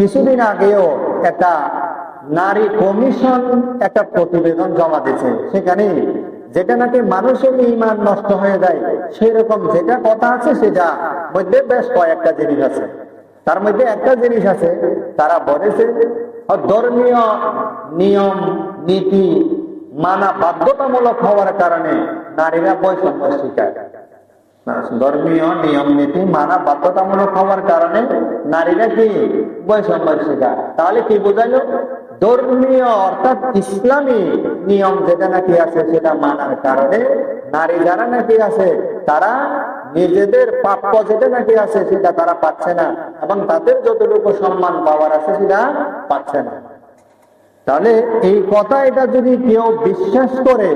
কিছুদিন আগেও একটা নারী কমিশন একটা প্রতিবেদন জমা দিয়েছে। সেখানে যেটা নাকি মানুষের ইমান নষ্ট হয়ে যায়, সেরকম যেটা কথা আছে সেটা মধ্যে বেশ কয়েকটা জিনিস আছে। তার মধ্যে একটা জিনিস আছে, তারা বলেছে ধর্মীয় নিয়ম, নীতি মানা বাধ্যতামূলক হওয়ার কারণে নারীরা বৈষম্য শিকার। ধর্মীয় নিয়ম, নীতি মানা বাধ্যতামূলক হওয়ার কারণে নারীরা কি তাহলে কি ধর্মীয় অর্থাৎ ইসলামী নিয়ম যেটা নাকি আছে সেটা মানার কারণে নারী যারা নাকি আছে, তারা নিজেদের প্রাপ্য যেটা নাকি আছে সেটা তারা পাচ্ছে না এবং তাদের যতটুকু সম্মান পাওয়ার আছে সেটা পাচ্ছে না। তাহলে এই কথা এটা যদি কেউ বিশ্বাস করে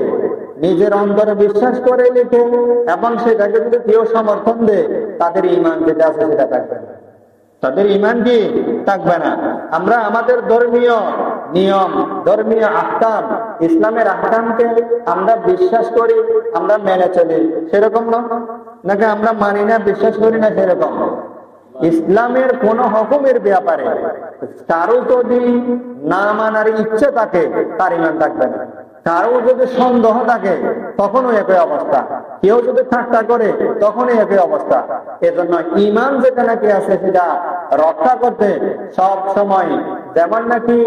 নিজের অন্তরে বিশ্বাস করে লিখে এবং সেটাকে যদি কেউ সমর্থন দেয়, তাদের ইমান যেটা আছে সেটা থাকবে না। তাদের ইমান কি? থাকবে না। আমরা আমাদের ধর্মীয় নিয়ম, ধর্মীয় আহকাম, ইসলামের আহকামকে আমরা বিশ্বাস করি, আমরা মেনে চলি। সেরকম না? নাকি আমরা মানি না, বিশ্বাস করি না? সেরকম। ইসলামের কোন হকুমের ব্যাপারে কারও যদি না মানার ইচ্ছে থাকে, তার ইমান থাকবে না। কারও যদি সন্দেহ থাকে, তখনও একই অবস্থা। কেউ যদি ঠাট্টা করে, তখনই একই অবস্থা। এজন্য ইমান যেটা নাকি আছে, সেটা রক্ষা করতে সব সময় যেমন নাকি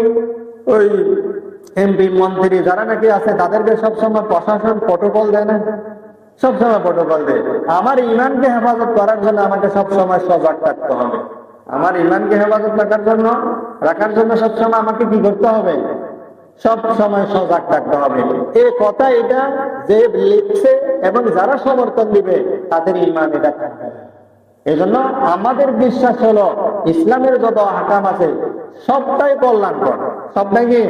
ওই এমপি মন্ত্রী যারা নাকি আছে, তাদেরকে সবসময় প্রশাসন প্রটোকল দেয় না? সবসময় প্রটোকল দেয়। আমার ইমানকে হেফাজত করার জন্য আমাকে সবসময় সজাগ থাকতে হবে। আমার ইমানকে হেফাজত রাখার জন্য রাখার জন্য সবসময় আমাকে কি করতে হবে? সব সময় সজাগ থাকতে হবে। এই কথা এটা যে লিখছে এবং যারা সমর্থন দিবে, তাদের ইমান এটা থাকবে না। এজন্য আমাদের বিশ্বাস হলো, ইসলামের যত আকাম আছে, সবটাই কল্যাণকর। সবটাই কি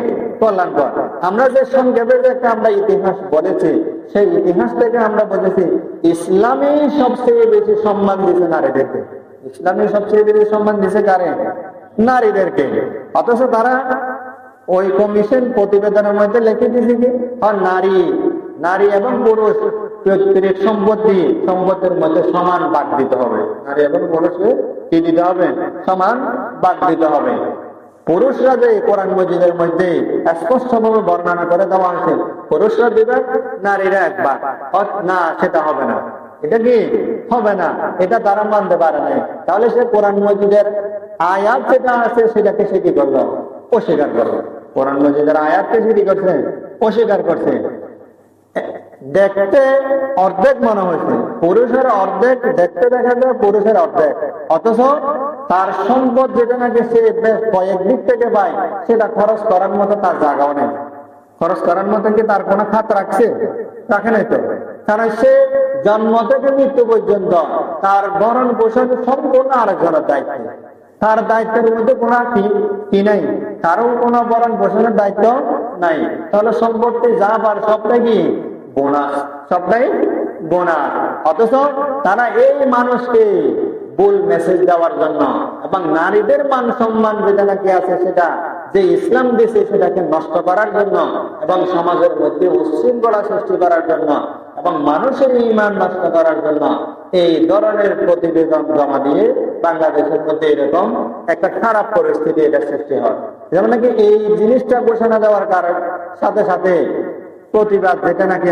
কল্যাণকর? আমরা যে সংক্ষেপে যে একটা আমরা ইতিহাস বলেছি, সেই ইতিহাস থেকে আমরা বলেছি ইসলামই সবচেয়ে বেশি সম্মান দিয়েছে নারীদেরকে। ইসলামী সবচেয়ে বেশি সম্মান দিয়েছে কারে? নারীদেরকে। অথচ তারা ওই কমিশন প্রতিবেদনের মধ্যে লিখে দিয়েছে কি? নারী নারী এবং পুরুষ প্রত্যেক সম্পত্তি, সম্পত্তির মধ্যে সমান ভাগ দিতে হবে। নারী এবং পুরুষকে কি দিতে হবে? সমান ভাগ দিতে হবে। পুরুষরা যে কোরআন মসজিদের মধ্যে স্পষ্টভাবে বর্ণনা করে দেওয়া হয়েছে পুরুষরা দিবে, নারীরা একবার না, সেটা হবে না। এটা কি? হবে না। এটা তারা মানতে পারে না তাহলে সে কোরআন মসজিদের আয়াত যেটা আছে, সেটাকে সে কি করল? অস্বীকার করল। কোরআন মসজিদের আয়াতকে কি করছে, অস্বীকার করছে দেখতে অর্ধেক মনে হয়েছে। পুরুষের অর্ধেক দেখতে দেখা যায়, পুরুষের অর্ধেক। অথচ তার সম্পদ যেটা নাকি সে বেশ কয়েক দিক থেকে পায়, সেটা খরচ করার মতো তার জায়গাও নেই। খরচ করার মতো কি তার কোনো খাত রাখছে? রাখে নাই তো। কারণ সে জন্ম থেকে মৃত্যু পর্যন্ত তার ভরণ পোষণ সম্পূর্ণ আরেকজনের দায়িত্ব। তার দায়িত্বের মধ্যে কোনো কি নাই। কারও কোনো ভরণ পোষণের দায়িত্ব নাই। তাহলে সম্পত্তি যা পার সবটাই কি? বোনাস। সবটাই বোনাস। অথচ তারা এই মানুষকে ভুল মেসেজ দেওয়ার জন্য এবং নারীদের মান সম্মান যেটা নাকি আছে সেটা, যে ইসলাম দেশে সেটাকে নষ্ট করার জন্য এবং সমাজের মধ্যে উশৃঙ্খলা সৃষ্টি করার জন্য এবং মানুষের ইমান নষ্ট করার জন্য এই ধরনের প্রতিবেদন জমা দিয়ে বাংলাদেশের মধ্যে এরকম একটা খারাপ পরিস্থিতি এটা সৃষ্টি হয়। যেমন নাকি এই জিনিসটা ঘোষণা দেওয়ার কারণ সাথে সাথে প্রতিবাদ যেটা নাকি